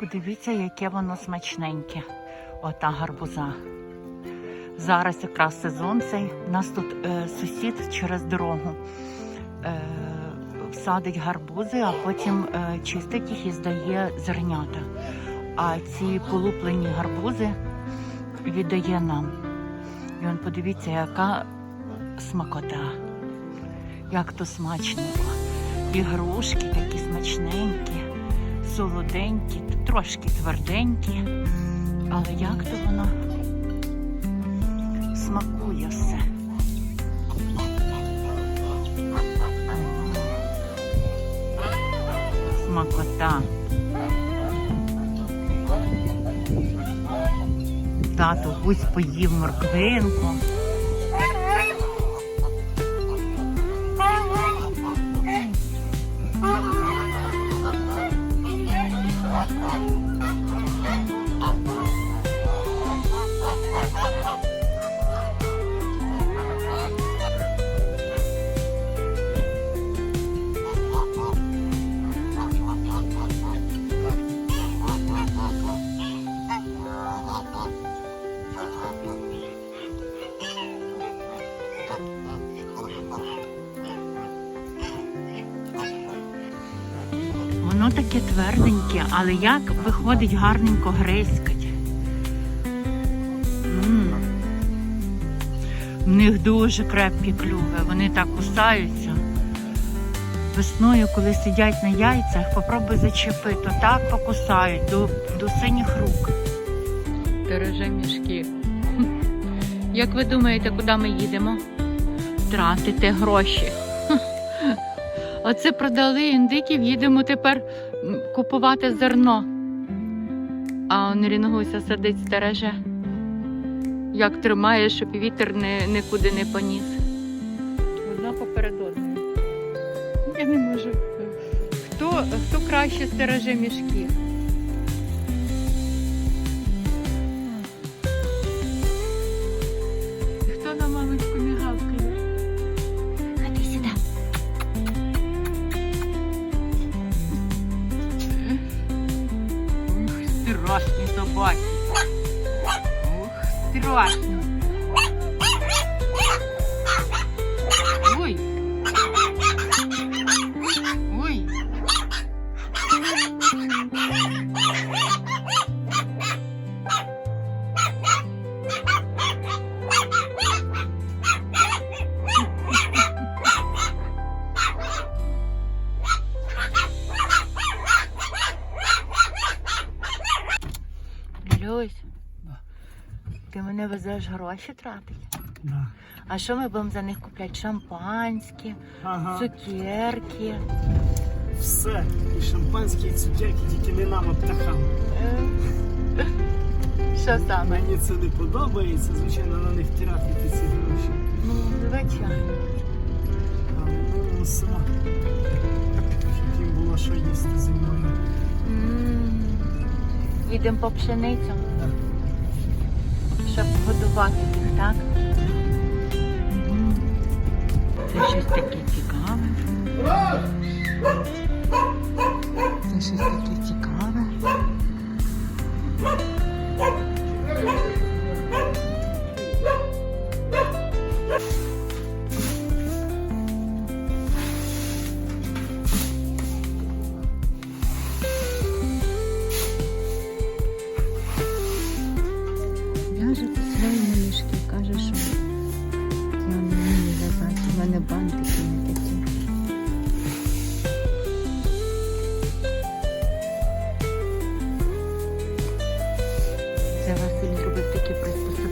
Подивіться, яке воно смачненьке. Ота гарбуза. Зараз якраз сезон цей. У нас тут е, сусід через дорогу е, садить гарбузи, а потім е, чистить їх і здає зернята. А ці полуплені гарбузи віддає нам. І он подивіться, яка смакота, як то смачненько. І грушки такі смачненькі, солоденькі, трошки тверденькі. Але як то воно смакує все. Смакота. Тато гусь поїв морквинку. Oh. Воно таке тверденьке, але як виходить гарненько гризькать. М. В них дуже крепкі клюви, вони так кусаються. Весною, коли сидять на яйцях, попробуй зачепи, то так покусають до, до синіх рук. Тереже мішки. Як ви думаєте, куди ми їдемо? Тратити гроші. Оце продали індиків, їдемо тепер купувати зерно. А он рінгуся сидить стереже. Як тримає, щоб вітер не, нікуди не поніс. Одна поперед. Я не можу. Хто, хто краще стереже мішки? Собаки. Ух, страшні. Люсь, ти мене везеш гроші тратити? Да. А що ми будемо за них купляти? Шампанське, Ага, цукерки. все. І шампанські, і цукерки, тільки не нам, а птахам. Е, Що саме? Мені це не подобається, звичайно, на них тратити ці гроші. Ну, звичайно. Але ну, мусимо, щоб їм було що їсти зимою. М, Їдемо по пшеницю, щоб годувати їх, так? Це щось таке цікаве. Це щось таке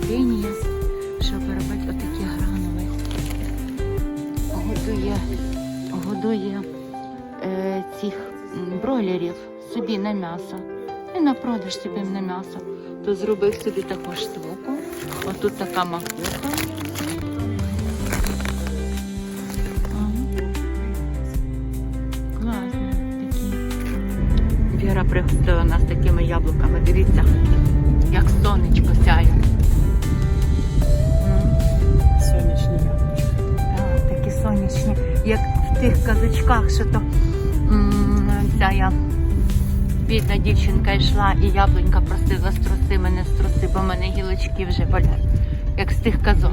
приспособлення, щоб робити отакі гранули. Годує, годує е, цих бройлерів собі на м'ясо. І на продаж собі на м'ясо. То зробив собі таку штуку. Отут така макуха. Ага. Класні такі. Нас такими яблуками. Дивіться, як сонечко казочках, що то ця я бідна дівчинка йшла і яблунька просила струси мене струси, бо в мене гілочки вже болять, як з тих казок.